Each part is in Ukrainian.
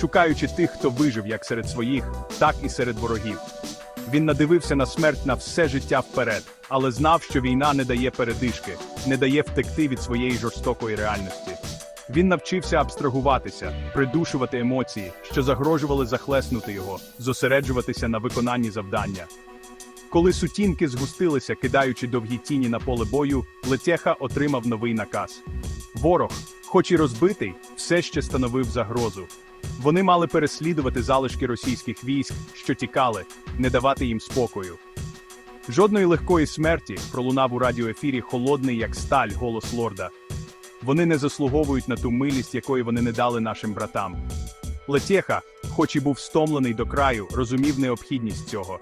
шукаючи тих, хто вижив як серед своїх, так і серед ворогів. Він надивився на смерть на все життя вперед, але знав, що війна не дає передишки, не дає втекти від своєї жорстокої реальності. Він навчився абстрагуватися, придушувати емоції, що загрожували захлеснути його, зосереджуватися на виконанні завдання. Коли сутінки згустилися, кидаючи довгі тіні на поле бою, Летєха отримав новий наказ. Ворог, хоч і розбитий, все ще становив загрозу. Вони мали переслідувати залишки російських військ, що тікали, не давати їм спокою. Жодної легкої смерті пролунав у радіоефірі холодний, як сталь, голос лорда. Вони не заслуговують на ту милість, якої вони не дали нашим братам. Летєха, хоч і був стомлений до краю, розумів необхідність цього.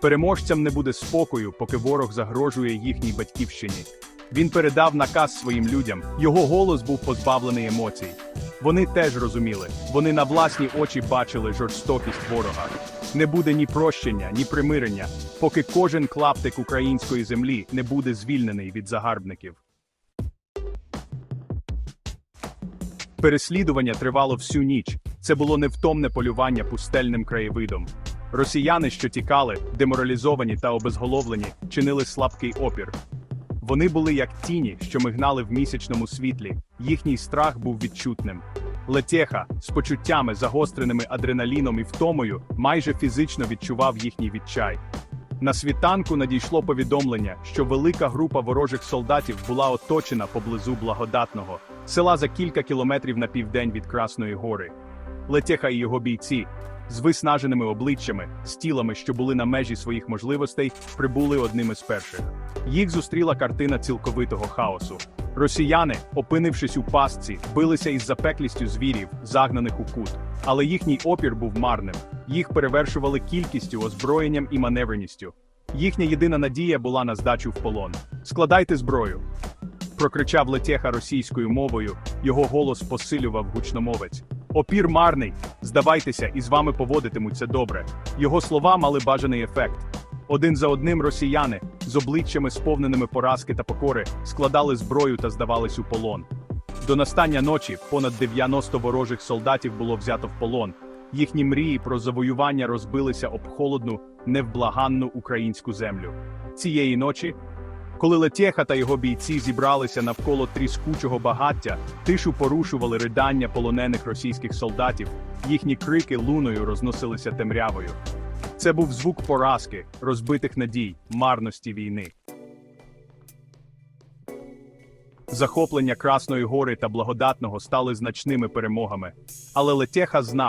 Переможцям не буде спокою, поки ворог загрожує їхній батьківщині. Він передав наказ своїм людям, його голос був позбавлений емоцій. Вони теж розуміли, вони на власні очі бачили жорстокість ворога. Не буде ні прощення, ні примирення, поки кожен клаптик української землі не буде звільнений від загарбників. Переслідування тривало всю ніч. Це було невтомне полювання пустельним краєвидом. Росіяни, що тікали, деморалізовані та обезголовлені, чинили слабкий опір. Вони були як тіні, що мигнали в місячному світлі. Їхній страх був відчутним. Летєха з почуттями, загостреними адреналіном і втомою, майже фізично відчував їхній відчай. На світанку надійшло повідомлення, що велика група ворожих солдатів була оточена поблизу благодатного села за кілька кілометрів на південь від Красної Гори. Летєха і його бійці з виснаженими обличчями, з тілами, що були на межі своїх можливостей, прибули одним із перших. Їх зустріла картина цілковитого хаосу. Росіяни, опинившись у пастці, билися із запеклістю звірів, загнаних у кут. Але їхній опір був марним. Їх перевершували кількістю, озброєнням і маневреністю. Їхня єдина надія була на здачу в полон. Складайте зброю. Прокричав Летєха російською мовою, його голос посилював гучномовець. Опір марний, здавайтеся, і з вами поводитимуться добре. Його слова мали бажаний ефект. Один за одним росіяни з обличчями сповненими поразки та покори складали зброю та здавались у полон. До настання ночі понад 90 ворожих солдатів було взято в полон. Їхні мрії про завоювання розбилися об холодну, невблаганну українську землю. Цієї ночі, коли Летєха та його бійці зібралися навколо тріскучого багаття, тишу порушували ридання полонених російських солдатів, їхні крики луною розносилися темрявою. Це був звук поразки, розбитих надій, марності війни. Захоплення Красної Гори та Благодатного стали значними перемогами, але Летєха знав,